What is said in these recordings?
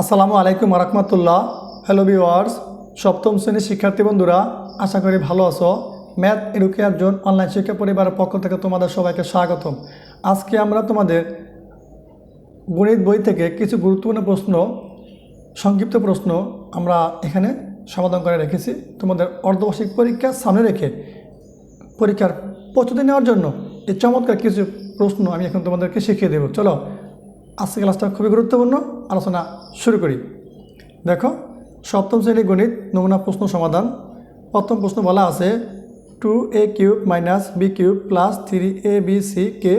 আসসালামু আলাইকুম রহমতুল্লাহ hello viewers সপ্তম শ্রেণির শিক্ষার্থী বন্ধুরা, আশা করি ভালো আছো। ম্যাথ এডুকেয়ার জোন অনলাইন শিক্ষা পরিবারের পক্ষ থেকে তোমাদের সবাইকে স্বাগতম। আজকে আমরা তোমাদের গণিত বই থেকে কিছু গুরুত্বপূর্ণ প্রশ্ন, সংক্ষিপ্ত প্রশ্ন আমরা এখানে সমাধান করে রেখেছি। তোমাদের অর্ধবার্ষিক পরীক্ষা সামনে রেখে পরীক্ষার প্রস্তুতি নেওয়ার জন্য এই চমৎকার কিছু প্রশ্ন আমি এখন তোমাদেরকে শিখিয়ে দেবো। চলো আজকে ক্লাসটা খুবই গুরুত্বপূর্ণ। আলোচনা শুরু করি। দেখো, সপ্তম শ্রেণি গণিত নমুনা প্রশ্ন সমাধান। প্রথম প্রশ্ন বলা আছে two A cube minus B cube plus three A B C কে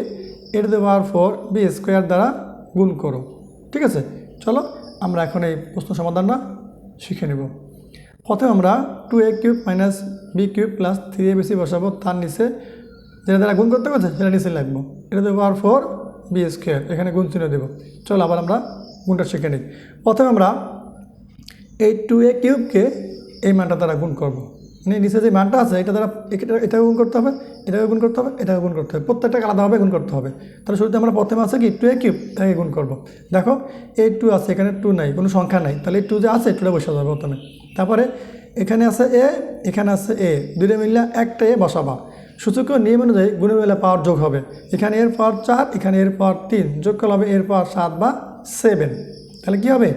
এর দেওয়ার ফোর বি স্কোয়ার দ্বারা গুণ করো। ঠিক আছে? চলো, আমরা এখন এই প্রশ্ন সমাধানটা শিখে নেব। প্রথমে আমরা two A cube minus B cube plus three A B C বসাবো। তার নিচে যেটা দ্বারা গুণ করতে পারছে, সেটা নিচে লাগবো। এটা দেবো আর ফোর বি স্কোয়ার এখানে গুণ চিহ্ন দেবো। চলো আবার আমরা গুণটা শিখে নিই। প্রথমে আমরা এই টু এ কিউবকে এই মানটা দ্বারা গুণ করব। মানে নিচে যে মানটা আছে, এটা দ্বারা এটা এটাকে গুণ করতে হবে এটাকে গুণ করতে হবে এটাকে গুণ করতে হবে। প্রত্যেকটাকে আলাদাভাবে গুণ করতে হবে। তাহলে শুরুতে আমরা প্রথমে আছে কি? টু এ কিউব এটাকে গুণ করব। দেখো, এই টু আছে, এখানে টু নাই, কোনো সংখ্যা নাই। তাহলে টু যে আছে টুটা বসে যাবে প্রথমে। তারপরে এখানে আছে এ এখানে আছে এ দুটো মিললে একটা এ বসাবা। সূচকীয় নিয়ম অনুযায়ী গুণে মিলে পাওয়ার যোগ হবে। এখানে এর পাওয়ার চার, এখানে এর পাওয়ার তিন। যোগ করলে হবে এর পাওয়ার সাত বা সেভেন তাহলে কী হবে?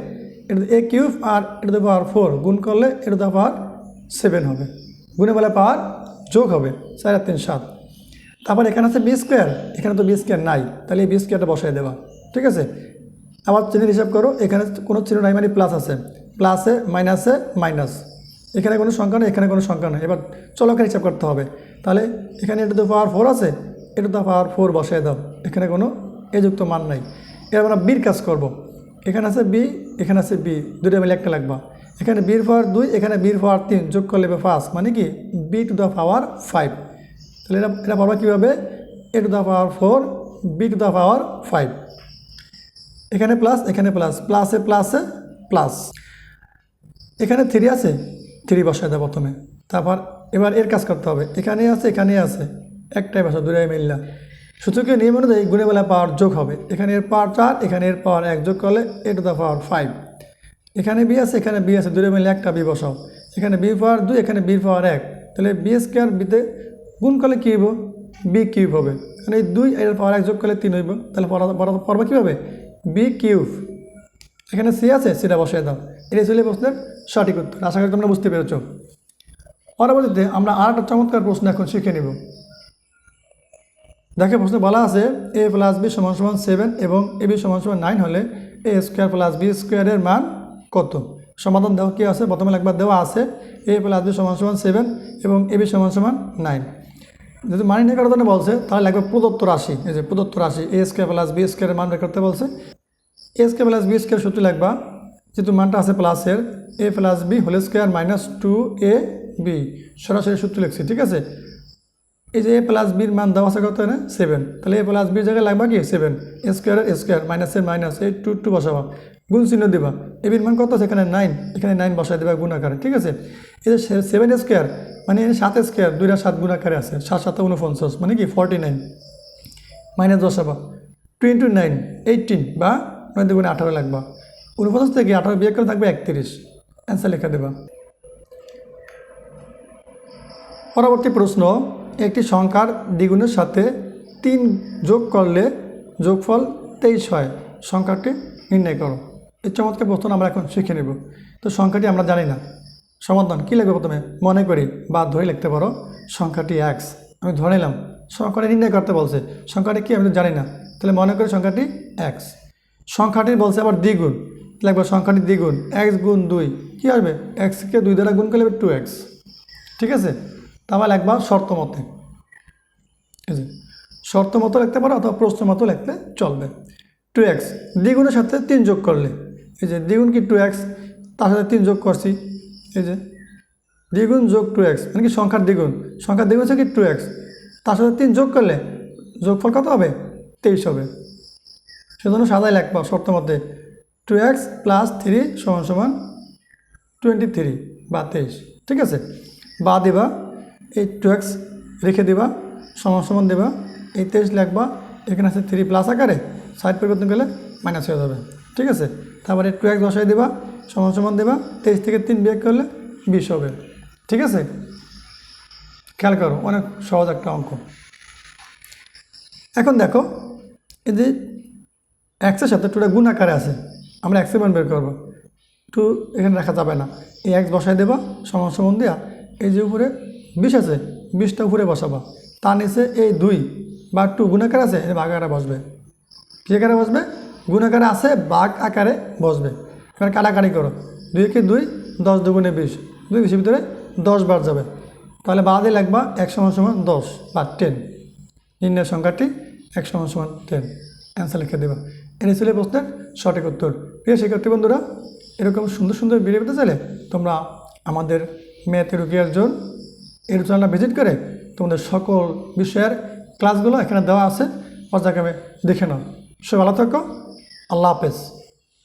এটা এ কিউব আর এটা তো পাওয়ার ফোর গুণ করলে এটা তো পাওয়ার সেভেন হবে। গুণে বেলা পাওয়ার যোগ হবে চার তিন সাত। তারপর এখানে আছে বি স্কোয়ার এখানে তো বি স্কোয়ার নাই। তাহলে এই বি স্কোয়ারটা বসাই দেওয়া ঠিক আছে? আবার চিহ্নের হিসাব করো। এখানে কোনো চিহ্ন নাই মানে প্লাস আছে। প্লাসে মাইনাসে মাইনাস এখানে কোনো সংখ্যা নেই, এখানে কোনো সংখ্যা নেই। এবার চলকের হিসাব করতে হবে। তাহলে এখানে এটা তো পাওয়ার ফোর আছে, এটা তো পাওয়ার ফোর বসাই দাও। এখানে কোনো এযুক্ত মান নাই। এবার আমরা বির কাজ করব। এখানে আছে বি এখানে আছে বি দুটো মিলে একটা লাগবা। এখানে বির পাওয়ার দুই, এখানে বির পাওয়ার তিন। যোগ করলে পাঁচ মানে কি? B to the power five তাহলে এটা এটা পাবা কীভাবে? A to the power four B to the power five এখানে প্লাস এখানে প্লাস প্লাসে প্লাসে প্লাস এখানে থ্রি আছে। থ্রি বসায় দেয় প্রথমে। তারপর এবার এর কাজ করতে হবে। এখানে আছে এখানে আছে। একটাই ভাষা দূরে মিললা সূচকের নিয়ম অনুযায়ী গুণে বেলা পাওয়ার যোগ হবে। এখানে এর পাওয়ার চার, এখানে এর পাওয়ার এক যোগ করলে A to the power five. এখানে বি আছে, এখানে বি আছে দূরে মিলে একটা বি বসাও। এখানে বি পাওয়ার দুই, এখানে বি পাওয়ার এক। তাহলে বি স্কোয়ার বিতে গুণ করলে কী হইব? বি কিউব হবে। কারণ এই দুই এর পাওয়ার এক যোগ করলে তিন হইব। তাহলে পড়া পড়বা কী হবে বি কিউব। এখানে সি আছে, সেটা বসিয়ে দাও। এটাই ছিল প্রশ্নের সঠিক উত্তর। আশা করি তোমরা বুঝতে পেরেছ। পরবর্তীতে আমরা আর একটা চমৎকার প্রশ্ন এখন শিখে নেব। দেখে, প্রশ্নে বলা আছে এ প্লাস বি সমান সমান সেভেন এবং এ বি সমান সমান নাইন হলে এ স্কোয়ার প্লাস বি স্কোয়ারের মান কত? সমাধান দেওয়া কী আছে? প্রথমে একবার দেওয়া আছে এ প্লাস বি সমান সমান সেভেন এবং এ বি সমান সমান নাইন যদি মানি করার জন্য বলছে, তাহলে লাগবে প্রদত্ত রাশি। এই যে প্রদত্ত রাশি এ স্কোয়ার প্লাস বি স্কোয়ারের মান বের করতে বলছে। A square plus B square সূত্র লাগবা যেহেতু মানটা আছে প্লাসের A plus B whole square minus two A B সরাসরি সূত্র লিখছি, ঠিক আছে? এই যে এ প্লাস বির মান দেওয়া আছে কত না সেভেন তাহলে এ প্লাস বির জায়গায় লাগবা কি? সেভেন স্কোয়ার স্কোয়ার মাইনাসের মাইনাস এই টু টু বসাবা। গুণ চিহ্ন দিবা। এ বির মান কত আছে? এখানে নাইন এখানে নাইন বসাই দেবা গুণ আকারে, ঠিক আছে? এই যে সেভেন স্কোয়ার মানে সাত স্কোয়ার দুইটা সাত গুণ আকারে আছে। সাত সাত উনপঞ্চাশ মানে কি? ফর্টি নাইন মাইনাস বসাবা টু ইন্টু নাইন এইটিন বা নয় দুগুণে আঠারো লাগবা। উনপঞ্চাশ থেকে আঠারো বিয়ে করে থাকবে একত্রিশ। অ্যান্সার লেখা দেবা। পরবর্তী প্রশ্ন, একটি সংখ্যার দ্বিগুণের সাথে তিন যোগ করলে যোগফল তেইশ হয়। সংখ্যাটি নির্ণয় করো। এই প্রশ্ন আমরা এখন শিখে নেব। তো সংখ্যাটি আমরা জানি না। সমাধান কী লাগবে প্রথমে? মনে করি বা ধরে লিখতে পারো, সংখ্যাটি এক্স আমি ধরে নিলাম। সংখ্যাটি নির্ণয় করতে বলছে। সংখ্যাটি কি আমি জানি না। তাহলে মনে করি সংখ্যাটি এক্স সংখ্যাটি বলছে আবার দ্বিগুণ। লাগবে সংখ্যাটি দ্বিগুণ এক্স গুণ দুই। কী আসবে? এক্সকে দুই দ্বারা গুণ করলে টু এক্স ঠিক আছে? তাহলে একবার শর্ত মতে। শর্ত মতো লিখতে পারো অথবা প্রশ্ন মতো লিখতে চলবে। টু এক্স দ্বিগুণের সাথে তিন যোগ করলে। এই যে দ্বিগুণ কি টু এক্স তার সাথে তিন যোগ করছি। এই যে দ্বিগুণ যোগ টু এক্স মানে কি সংখ্যার দ্বিগুণ? সংখ্যার দ্বিগুণ হচ্ছে কি টু এক্স তার সাথে তিন যোগ করলে যোগফল কত হবে? তেইশ হবে। সেজন্য সাদাই লিখবা শর্ত মধ্যে টু এক্স প্লাস থ্রি সমান সমান টোয়েন্টি থ্রি বা তেইশ, ঠিক আছে? বা দিবা, এই টু এক্স রেখে দিবা, সমান সমান দেবা, এই তেইশ লিখবা, এখানে আছে থ্রি প্লাস আকারে, সাইড পরিবর্তন করলে মাইনাস হয়ে যাবে, ঠিক আছে? তারপরে টু এক্স বসাই দেবা, সমান সমান দেবা, তেইশ থেকে তিন বিয়োগ করলে বিশ হবে, ঠিক আছে? খেয়াল করো, অনেক সহজ একটা অঙ্ক। এখন দেখো, এই যে এক্সের সাথে টুটা গুণ আকারে আছে আমরা এক্সের মান বের করব। টু এখানে রাখা যাবে না। এই এক্স বসাই দেবা, সমান সমান দেওয়া এই যে উপরে বিশ আছে, বিশটা উপরে বসাবা। তার নিচে এই দুই বা টু গুণাকার আছে এই ভাগ আকারে বসবে। কী আকারে বসবে? গুণাকারে আছে বাঘ আকারে বসবে। এবার কাটাকাটি করো। দুই কে দুই, দশ দুগুণে বিশ। দুই বিশের ভিতরে দশ বার যাবে। তাহলে বাদে লাগবা এক সমান সমান দশ বা টেন নির্ণয় সংখ্যাটি এক সমান সমান টেন অ্যান্সার লিখে দেবা। এনে ছিল প্রশ্নের সঠিক উত্তর। প্রিয় শিক্ষার্থী বন্ধুরা, এরকম সুন্দর সুন্দর ভিডিও পেতে চাইলে তোমরা আমাদের ম্যাথ রুকিয়ার জোন এর চ্যানেলটা ভিজিট করে তোমাদের সকল বিষয়ের ক্লাসগুলো এখানে দেওয়া আছে। পর্যায়ক্রমে দেখে নাও। সব ভালো থাকো। আল্লাহ হাফেজ।